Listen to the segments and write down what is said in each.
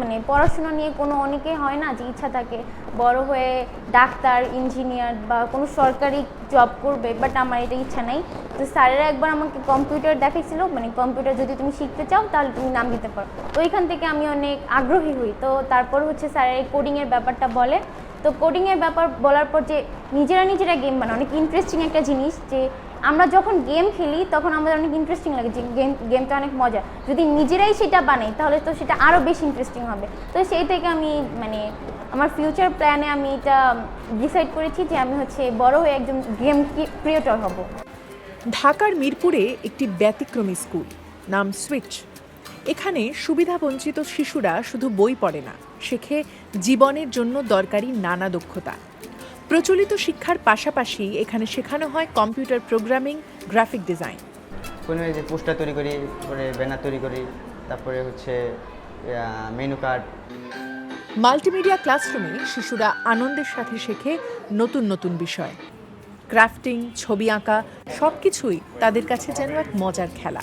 মানে পড়াশোনা নিয়ে কোনো অনেকে হয় না যে ইচ্ছা থাকে বড় হয়ে ডাক্তার ইঞ্জিনিয়ার বা কোনো সরকারি জব করবে বাট আমার এটা ইচ্ছা নেই। তো স্যারেরা একবার আমাকে কম্পিউটার দেখাইছিল মানে কম্পিউটার যদি তুমি শিখতে চাও তাহলে তুমি নাম দিতে পারো। তো ওইখান থেকে আমি অনেক আগ্রহী হই। তো তারপর হচ্ছে স্যারের কোডিংয়ের ব্যাপারটা বলে। তো কোডিংয়ের ব্যাপার বলার পর যে নিজেরা নিজেরা গেম বানায়, অনেক ইন্টারেস্টিং একটা জিনিস যে আমরা যখন গেম খেলি, তখন আমাদের অনেক ইন্টারেস্টিং লাগে যে গেম গেমটা অনেক মজা যদি নিজেরাই সেটা বানাই, তাহলে তো সেটা আরও বেশি ইন্টারেস্টিং হবে। তো সেই থেকে আমি মানে আমার ফিউচার প্ল্যানে আমি এটা ডিসাইড করেছি যে আমি হচ্ছে বড় হয়ে একজন গেম ক্রিয়েটর হব। ঢাকার মিরপুরে একটি ব্যতিক্রমী স্কুল, নাম সুইচ এখানে সুবিধাবঞ্চিত শিশুরা শুধু বই পড়ে না, শেখে জীবনের জন্য দরকারি নানা দক্ষতা। প্রচলিত শিক্ষার পাশাপাশি এখানে শেখানো হয় কম্পিউটার প্রোগ্রামিং গ্রাফিক ডিজাইন। কোনো যে পোস্টার তৈরি করি তারপরে ব্যানার তৈরি করি তারপরে হচ্ছে মেনু কার্ড। মাল্টিমিডিয়া ক্লাসরুমে শিশুরা আনন্দের সাথে শেখে নতুন নতুন বিষয়। ক্রাফটিং ছবি আঁকা সব কিছুই তাদের কাছে যেন এক মজার খেলা।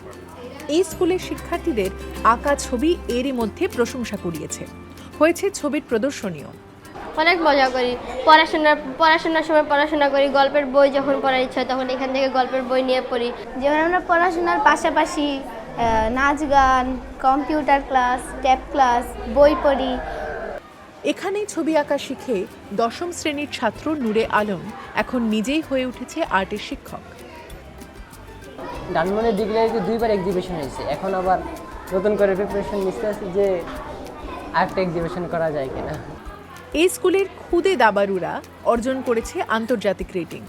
এই স্কুলের শিক্ষার্থীদের আঁকা ছবি এরই মধ্যে প্রশংসা কুড়িয়েছে। হয়েছে ছবির প্রদর্শনীয় অনেক মজা করি। পড়াশোনা পড়াশোনার সময় পড়াশোনা করি গল্পের বই যখন পড়ার ইচ্ছা হয় তখন এখান থেকে গল্পের বই নিয়ে পড়ি। যেমন আমরা পড়াশোনার পাশাপাশি নাচ গান কম্পিউটার ক্লাস ট্যাপ ক্লাস বই পড়ি। এখানেই ছবি আঁকা শিখে দশম শ্রেণির ছাত্র নূরে আলম এখন নিজেই হয়ে উঠেছে আর্টের শিক্ষক। ডানমনে ডিগ্রিতে দুইবার এক্সিবিশন হয়েছে। এখন আবার নতুন করে প্রিপারেশন নিতে আসছি যে আরেকটা এক্সিবিশন করা যায় কিনা। এই স্কুলের খুদে দাবারুরা অর্জন করেছে আন্তর্জাতিক রেটিং।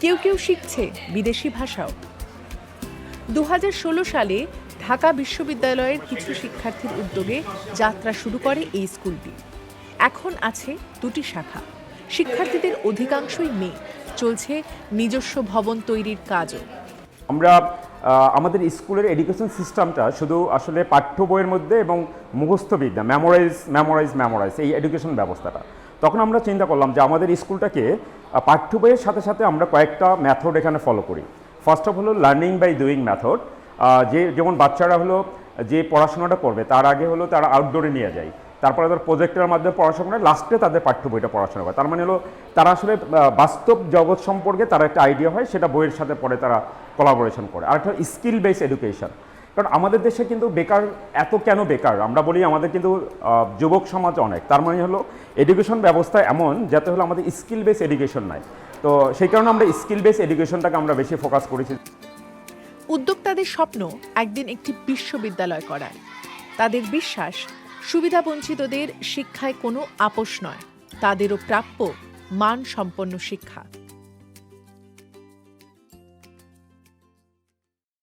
কেউ কেউ শিখছে বিদেশি ভাষাও। দু হাজার ষোলো সালে ঢাকা বিশ্ববিদ্যালয়ের কিছু শিক্ষার্থীর উদ্যোগে যাত্রা শুরু করে এই স্কুলটি। এখন আছে দুটি শাখা। শিক্ষার্থীদের অধিকাংশই মেয়ে। চলছে নিজস্ব ভবন তৈরির কাজও। আমরা আমাদের স্কুলের এডুকেশন সিস্টেমটা শুধু আসলে পাঠ্য বইয়ের মধ্যে এবং মুখস্থ বিদ্যা মেমোরাইজ মেমোরাইজ মেমোরাইজ এই এডুকেশন ব্যবস্থাটা। তখন আমরা চিন্তা করলাম যে আমাদের স্কুলটাকে পাঠ্য বইয়ের সাথে সাথে আমরা কয়েকটা মেথড এখানে ফলো করি। ফার্স্ট অফ হলো লার্নিং বাই ডুইং মেথড যে যেমন বাচ্চারা হলো যে পড়াশোনাটা করবে, তার আগে হলো তারা আউটডোরে নিয়ে যায়। তারপরে তাদের প্রজেক্টের মাধ্যমে পড়াশোনা করে লাস্টে তাদের পাঠ্য বইটা পড়াশোনা করে। তার মানে হলো, তারা আসলে বাস্তব জগৎ সম্পর্কে তার একটা আইডিয়া হয়, সেটা বইয়ের সাথে পরে তারা কোলাবোরেশন করে। আর একটা স্কিল বেস এডুকেশন কারণ আমাদের দেশে কিন্তু বেকার, এত কেন বেকার? আমরা বলি আমাদের কিন্তু যুবক সমাজ অনেক। তার মানে হলো এডুকেশন ব্যবস্থা এমন, যাতে হলো আমাদের স্কিল বেস এডুকেশন নাই। তো সেই কারণে আমরা স্কিল বেস এডুকেশনটাকে আমরা বেশি ফোকাস করেছি। উদ্যোক্তাদের স্বপ্ন একদিন একটি বিশ্ববিদ্যালয় করার। তাদের বিশ্বাস সুবিধাবঞ্চিতদের শিক্ষায় কোনো আপোষ নয়। তাদেরও প্রাপ্য মানসম্পন্ন শিক্ষা।